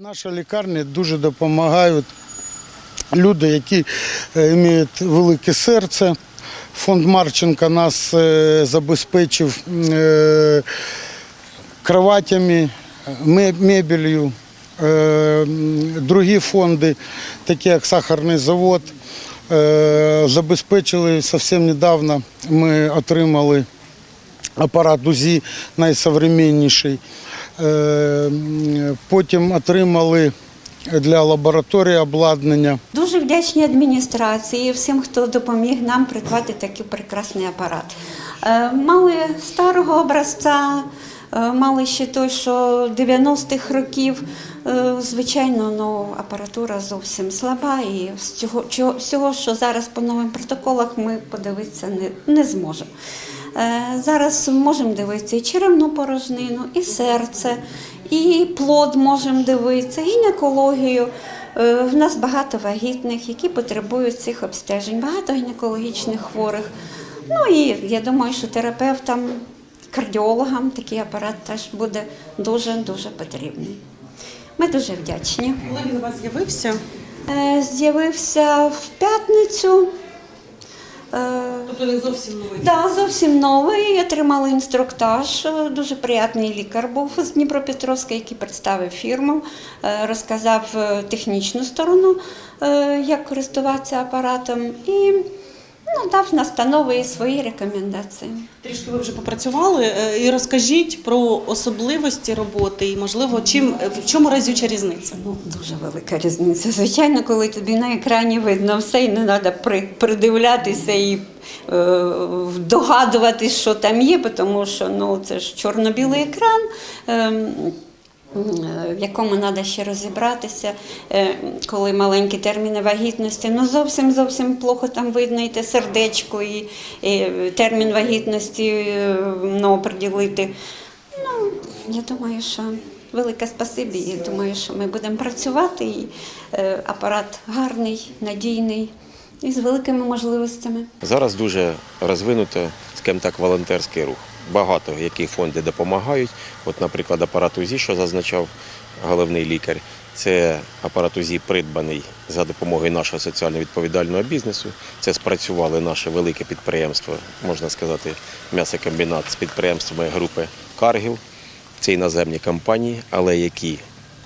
Наша лікарня дуже допомагають люди, які е, мають велике серце. Фонд Марченка нас е, забезпечив е, кроватями, ме- мебелью. Другі фонди, такі як Сахарний завод, забезпечили зовсім недавно. Ми отримали апарат УЗІ найсовременніший. Е, Потім отримали для лабораторії обладнання. Дуже вдячні адміністрації всім, хто допоміг нам придбати такий прекрасний апарат. Е, Мали старого образця, е, мали ще той, що 90-х років. Звичайно, ну, апаратура зовсім слаба, і з цього, що зараз по новим протоколах, ми подивитися не, не зможемо. Е, Зараз можемо дивитися і черевну порожнину, і серце, і плод можемо дивитися, гінекологію. Е, В нас багато вагітних, які потребують цих обстежень, багато гінекологічних хворих. Ну і я думаю, що терапевтам, кардіологам такий апарат теж буде дуже-дуже потрібний. Ми дуже вдячні. Коли він у вас з'явився, Е, З'явився в п'ятницю. Е, тобто він зовсім новий. Да, зовсім новий. Я тримала інструктаж. Е, Дуже приятний лікар був з Дніпропетровська, який представив фірму, е, розказав технічну сторону, як користуватися апаратом, і ну, дав настанови і свої рекомендації. Трішки ви вже попрацювали. Е, І розкажіть про особливості роботи і, можливо, чим в чому разюча різниця. Ну, дуже велика різниця. Звичайно, коли тобі на екрані видно все, і не треба при, придивлятися і е, догадуватись, що там є, тому що ну, це ж чорно-білий екран. Е, в якому треба ще розібратися, е, коли маленькі терміни вагітності. Ну зовсім зовсім плохо там видно і те сердечко, і, і термін вагітності е, ну, приділити. Ну, я думаю, що велике спасибі. Я думаю, що ми будемо працювати. І апарат гарний, надійний і з великими можливостями. Зараз дуже розвинуто, скажімо так, волонтерський рух. Багато які фонди допомагають. От, наприклад, апарат УЗІ, що зазначав головний лікар, це апарат УЗІ придбаний за допомогою нашого соціально відповідального бізнесу. Це спрацювали наше велике підприємство, можна сказати, м'ясокомбінат з підприємствами групи Каргіл. Це іноземні компанії, але які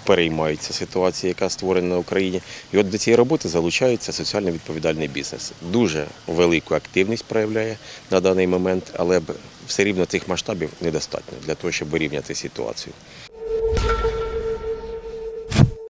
переймаються ситуації, яка створена на Україні. І от до цієї роботи залучається соціально відповідальний бізнес. Дуже велику активність проявляє на даний момент, але все рівно цих масштабів недостатньо для того, щоб вирівняти ситуацію.